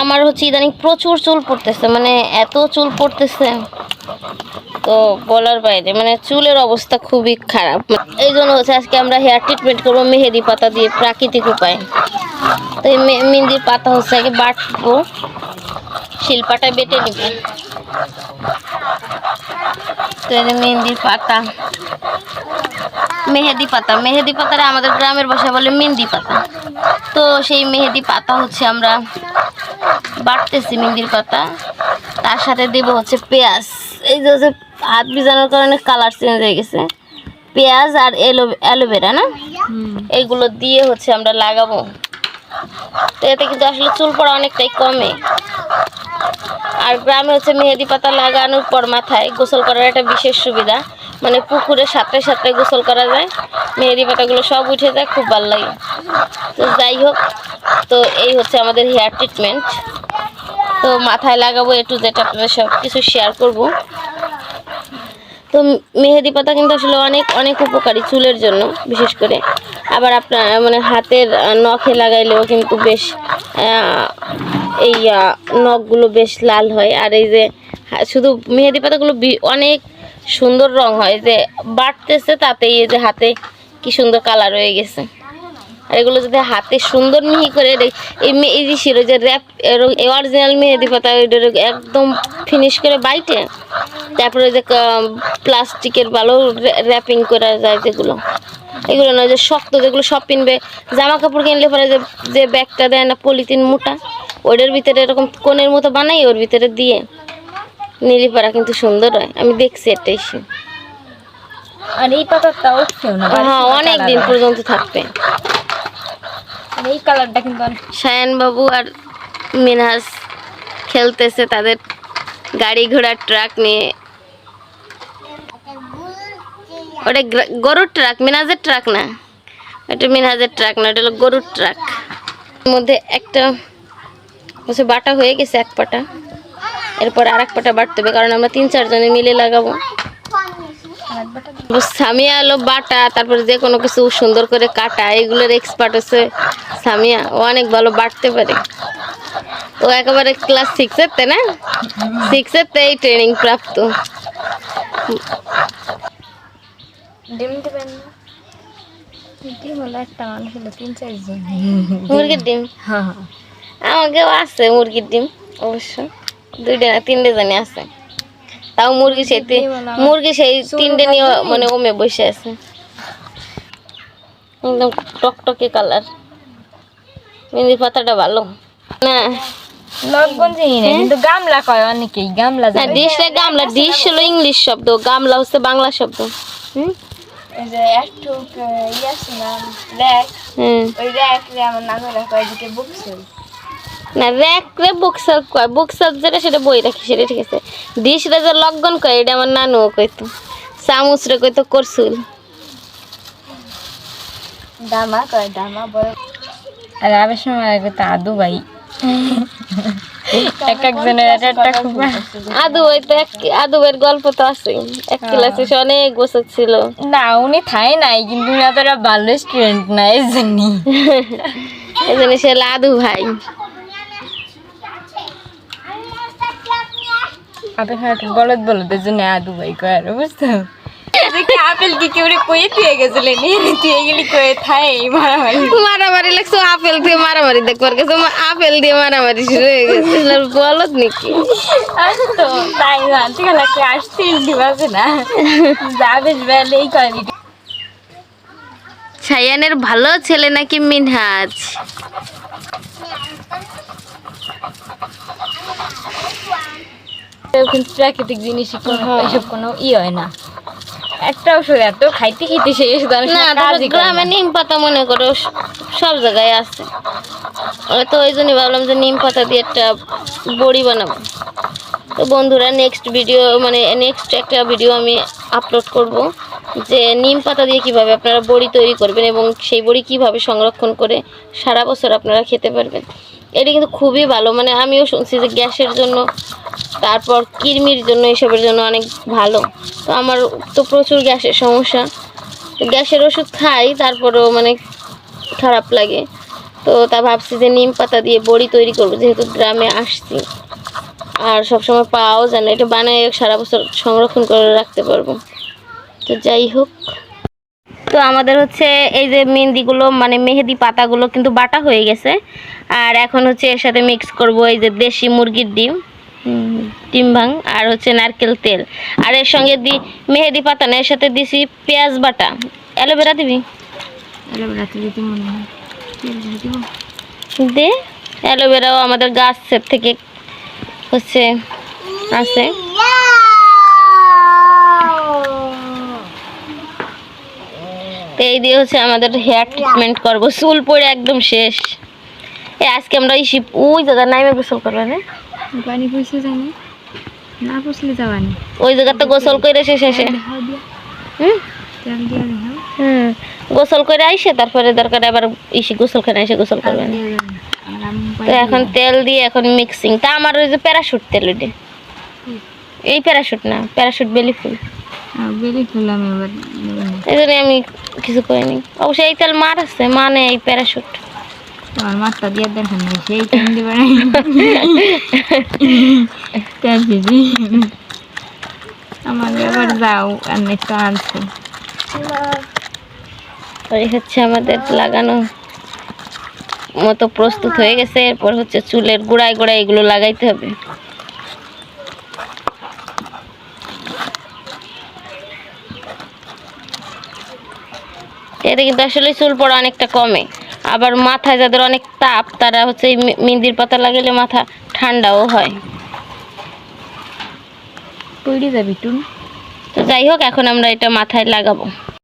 আমার হচ্ছে ইদানিং প্রচুর চুল পড়তেছে মানে এত চুল পড়তেছে। তো বলার বাইরে মানে চুলের অবস্থা খুবই খারাপ। এই জন্য হচ্ছে আজকে আমরা হেয়ার ট্রিটমেন্ট করব মেহেদি পাতা দিয়ে, প্রাকৃতিক উপায়। তো এই মে- মেহেদির পাতা হচ্ছে আগে বাটবো, শিল্পাটা বেটে নিব। তো এই মেহেন্দির পাতা, মেহেদি পাতা, মেহেদি পাতাটা আমাদের গ্রামের ভাষায় বলে মেহেন্দি পাতা। তো সেই মেহেদি পাতা হচ্ছে আমরা বাটতেছি মেহেন্দির পাতা তার সাথে দেব হচ্ছে পেঁয়াজ। এই যে হচ্ছে হাত ভিজানোর কারণে কালার চেঞ্জ হয়ে গেছে। পেঁয়াজ আর এলো অ্যালোভেরা না? এইগুলো দিয়ে হচ্ছে আমরা লাগাবো। তো এতে কিন্তু আসলে চুল পড়া অনেকটাই কমে। আর গ্রামে হচ্ছে মেহেদি পাতা লাগানোর পর মাথায় গোসল করার একটা বিশেষ সুবিধা। মানে পুকুরে সাঁতরে সাঁতরে গোসল করা যায়। মেহেদি পাতাগুলো সব উঠে যায়, খুব ভালো লাগে। তো যাই হোক, তো এই হচ্ছে আমাদের হেয়ার ট্রিটমেন্ট তো মাথায় লাগাবো একটু যেটা আপনাদের সব কিছু শেয়ার করব। তো মেহেদি পাতা কিন্তু আসলে অনেক অনেক উপকারী চুলের জন্য, বিশেষ করে। আবার আপনার মানে হাতের নখে লাগাইলেও কিন্তু বেশ এই নখগুলো বেশ লাল হয়। আর এই যে শুধু মেহেদি পাতাগুলো অনেক সুন্দর রং হয় যে বাড়তেছে তাতেই এই যে হাতে কি সুন্দর কালার হয়ে গেছে। আর এগুলো যদি হাতে সুন্দর মিহি করে এই মে- এই ছিল যে র্যাপ অরিজিনাল মেহেদি পাতা একদম ফিনিশ করে বাইটে, তারপরে যে প্লাস্টিকের ভালো র্যাপিং করা যায় যেগুলো। এগুলো নয় যে শক্ত, যেগুলো সব কিনবে জামা কাপড় কিনলে পরে যে যে ব্যাগটা দেয় না পলিথিন মোটা, ওইটার ভিতরে এরকম কোণের মতো বানাই, ওর ভিতরে দিয়ে। নিলি পারা কিন্তু সুন্দর হয়। আমি দেখছি এটাই সে আর এই পাতাটা উঠছেও না হ্যাঁ অনেক দিন পর্যন্ত থাকবে। আর এই কালারটা কিন্তু বাবু আর মিনহাস খেলতেছে তাদের গাড়ি ঘোড়ার ট্রাক নিয়ে। ওটা গরুর ট্রাক মিনাজের ট্রাক না। ওটা মিনহাজের ট্রাক না ওটা হলো গরুর ট্রাক। মধ্যে একটা হচ্ছে বাটা হয়ে গেছে এক পাটা। এরপর আর এক পাটা বাটতে হবে কারণ আমরা তিন চারজনে মিলে লাগাবো। সামিয়া এলো বাটা তারপরে যে কোনো কিছু সুন্দর করে কাটা এগুলোর এক্সপার্ট হচ্ছে সামিয়া ও অনেক ভালো বাটতে পারে। ও একেবারে ক্লাস সিক্সের তে না? সিক্সের তে এই ট্রেনিং প্রাপ্ত। ডিম দেবেন না? ডিম হলো একটা মানুষ হলো তিন চারজন। মুরগির ডিম? হ্যাঁ হ্যাঁ। আমাকেও আছে মুরগির ডিম অবশ্য। দুইটা না তিনটে জানি আছে। তাও মুরগি সেই মুরগি সেই তিনটে নিয়ে মানে ওমে বসে আছে। একদম টকটকে কালার। মেহেন্দি পাতাটা ভালো। না। লবণ কিন্তু গামলা কয় অনেকেই গামলা না ডিশ গামলা। ডিশ হলো ইংলিশ শব্দ গামলা হচ্ছে বাংলা শব্দ। হুম? ওই র্যাক রে আমার নানুরা কয় দিকে না র্যাক রে বুকসাল কয় বুকসাল যেটা সেটা বই রাখি সেটা ঠিক আছে। ডিশ রে যে লগ্ন কয় এটা আমার নানুও কইতো। চামচ রে কইতো করছুল। দামা কয় দামা বড় আর আবার সময় আগে তো আদু ভাই। এক একজনের এক একটা খুব আদু ওই তো এক আদু গল্প তো আছে এক ক্লাসে সে অনেক বছর ছিল। না উনি থাই নাই কিন্তু উনি অতটা ভালো স্টুডেন্ট না এই জন্যই। এই জন্য সে হলো আদু ভাই বলদ বলদের জন্য আদু ভাই কয় আর বুঝতো আপেল কি কেউ কয়ে দিয়ে গেছিলেন দিয়ে গেলি কয়ে থাই মারামারি। মারামারি লাগছে আপেল দিয়ে মারামারি দেখবার গেছে আপেল দিয়ে মারামারি শুরু হয়ে গেছে। বলত নাকি? তাই জানতে গেলে আসতে দিবাছে না। যাবে বেলেই কয়নি ছায়ানের ভালো ছেলে নাকি মিনহাজ? প্রাকৃতিক জিনিসই কোনো এসব কোনো ই হয় না। একটা ওষুধ এত খাইতে খাইতে শেষ না সময় তবে কাজই করে গ্রামে নিম পাতা মনে করো সব জায়গায় আছে। আমি তো ওই জন্যই ভাবলাম যে নিম পাতা দিয়ে একটা বড়ি বানাবো। তো বন্ধুরা নেক্সট ভিডিও মানে নেক্সট একটা ভিডিও আমি আপলোড করব। যে নিম পাতা দিয়ে কীভাবে আপনারা বড়ি তৈরি করবেন এবং সেই বড়ি কীভাবে সংরক্ষণ করে সারা বছর আপনারা খেতে পারবেন। এটা কিন্তু খুবই ভালো। মানে আমিও শুনছি যে গ্যাসের জন্য, তারপর কৃমির জন্য এসবের জন্য অনেক ভালো। তো আমার তো প্রচুর গ্যাসের সমস্যা। গ্যাসের ওষুধ খাই, তারপরেও মানে খারাপ লাগে। তো তো ভাবছি যে নিম পাতা দিয়ে বড়ি তৈরি করব, যেহেতু গ্রামে আসছি। আর সবসময় পাওয়াও যায় না। এটা বানায় সারা বছর সংরক্ষণ করে রাখতে পারব। তো যাই হোক। তো আমাদের হচ্ছে এই যে মেহেন্দিগুলো মানে মেহেদি পাতাগুলো কিন্তু বাটা হয়ে গেছে। আর এখন হচ্ছে এর সাথে মিক্স করব এই যে দেশি মুরগির ডিম ডিম ভাং আর হচ্ছে নারকেল তেল। আর এর সঙ্গে দি মেহেদি পাতা না এর সাথে দিছি পেঁয়াজ বাটা। অ্যালোভেরা দিবি? মনে হয়। দে। অ্যালোভেরাও আমাদের গাছের থেকে হচ্ছে আছে। তো এই দিয়ে হচ্ছে আমাদের হেয়ার ট্রিটমেন্ট করব। চুল পড়ে একদম শেষ। এ আজকে আমরা এই শিপ ওই জায়গা নাইমে গোসল করবে না? পানি পয়সা যায় না পুষলে যাবানি ওই জায়গাতে গোসল করে শেষ। শেষে হুম? গোসল করে আইসে তারপরে দরকার আবার ইসি গোসল করে এসে গোসল করবে না। তো এখন তেল দিয়ে এখন মিক্সিং তা আমার ওই যে প্যারাশুট তেল ওইটা। এই প্যারাশুট না প্যারাশুট বেলি ফুল। বেলি ফুল আমি এবার এই জন্য আমি কিছু করিনি অবশ্যই এই তেল মার আছে মানে এই প্যারাশুট তোমার মাত্রা দিয়ে দেখেন না সেই টাইম দিবে না। তেল দিদি আমার এবার যাও আর একটু আনছে হচ্ছে আমাদের লাগানো মতো প্রস্তুত হয়ে গেছে এরপর হচ্ছে চুলের গোড়ায় গোড়ায় এগুলো লাগাইতে হবে। এতে কিন্তু আসলে চুল পড়া অনেকটা কমে। আবার মাথায় যাদের অনেক তাপ তারা হচ্ছে মিন্দির মেহেন্দির পাতা লাগালে মাথা ঠান্ডাও হয়। তো যাই হোক এখন আমরা এটা মাথায় লাগাবো।